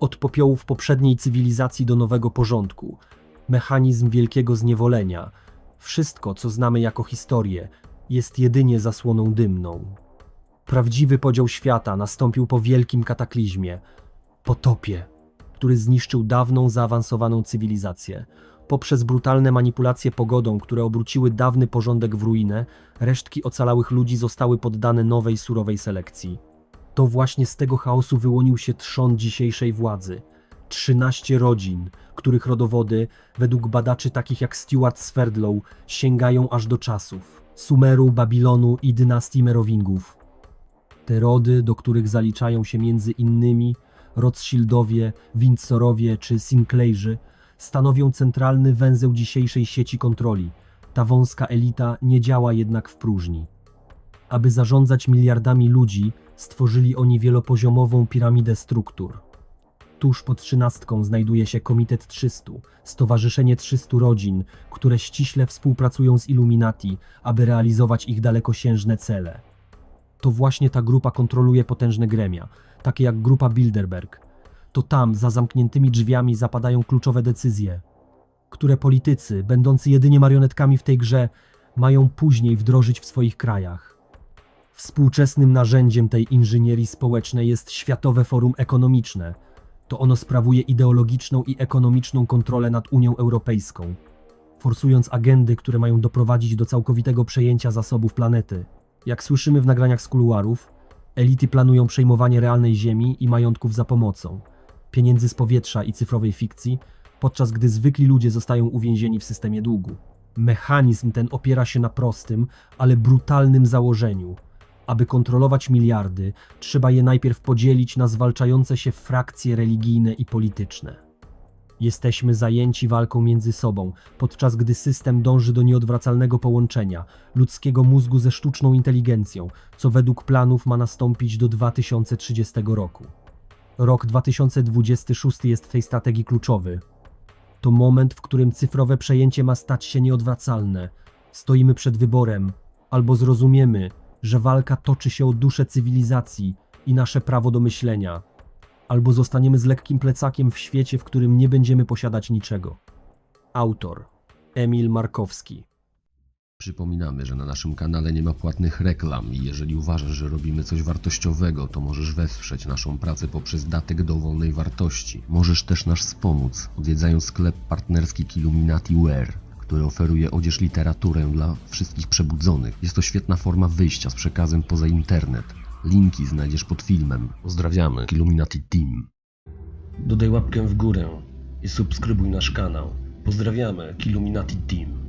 Od popiołów poprzedniej cywilizacji do nowego porządku. Mechanizm wielkiego zniewolenia. Wszystko, co znamy jako historię, jest jedynie zasłoną dymną. Prawdziwy podział świata nastąpił po wielkim kataklizmie potopie, który zniszczył dawną, zaawansowaną cywilizację. Poprzez brutalne manipulacje pogodą, które obróciły dawny porządek w ruinę, resztki ocalałych ludzi zostały poddane nowej, surowej selekcji. To właśnie z tego chaosu wyłonił się trzon dzisiejszej władzy. 13 rodzin, których rodowody, według badaczy takich jak Stuart Sverdlow, sięgają aż do czasów Sumeru, Babilonu i dynastii Merowingów. Te rody, do których zaliczają się między innymi Rothschildowie, Windsorowie czy Sinclairzy, stanowią centralny węzeł dzisiejszej sieci kontroli. Ta wąska elita nie działa jednak w próżni. Aby zarządzać miliardami ludzi, stworzyli oni wielopoziomową piramidę struktur. Tuż pod trzynastką znajduje się Komitet 300, stowarzyszenie 300 rodzin, które ściśle współpracują z Illuminati, aby realizować ich dalekosiężne cele. To właśnie ta grupa kontroluje potężne gremia, takie jak grupa Bilderberg. To tam, za zamkniętymi drzwiami, zapadają kluczowe decyzje, które politycy, będący jedynie marionetkami w tej grze, mają później wdrożyć w swoich krajach. Współczesnym narzędziem tej inżynierii społecznej jest Światowe Forum Ekonomiczne. To ono sprawuje ideologiczną i ekonomiczną kontrolę nad Unią Europejską, forsując agendy, które mają doprowadzić do całkowitego przejęcia zasobów planety. Jak słyszymy w nagraniach z kuluarów, elity planują przejmowanie realnej ziemi i majątków za pomocą pieniędzy z powietrza i cyfrowej fikcji, podczas gdy zwykli ludzie zostają uwięzieni w systemie długu. Mechanizm ten opiera się na prostym, ale brutalnym założeniu. Aby kontrolować miliardy, trzeba je najpierw podzielić na zwalczające się frakcje religijne i polityczne. Jesteśmy zajęci walką między sobą, podczas gdy system dąży do nieodwracalnego połączenia ludzkiego mózgu ze sztuczną inteligencją, co według planów ma nastąpić do 2030 roku. Rok 2026 jest w tej strategii kluczowy. To moment, w którym cyfrowe przejęcie ma stać się nieodwracalne. Stoimy przed wyborem: albo zrozumiemy, że walka toczy się o duszę cywilizacji i nasze prawo do myślenia, albo zostaniemy z lekkim plecakiem w świecie, w którym nie będziemy posiadać niczego. Autor Emil Markowski. Przypominamy, że na naszym kanale nie ma płatnych reklam i jeżeli uważasz, że robimy coś wartościowego, to możesz wesprzeć naszą pracę poprzez datek dowolnej wartości. Możesz też nas wspomóc, odwiedzając sklep partnerski Illuminati Wear, który oferuje odzież literaturę dla wszystkich przebudzonych. Jest to świetna forma wyjścia z przekazem poza internet. Linki znajdziesz pod filmem. Pozdrawiamy, Illuminati Team. Dodaj łapkę w górę i subskrybuj nasz kanał. Pozdrawiamy, Illuminati Team.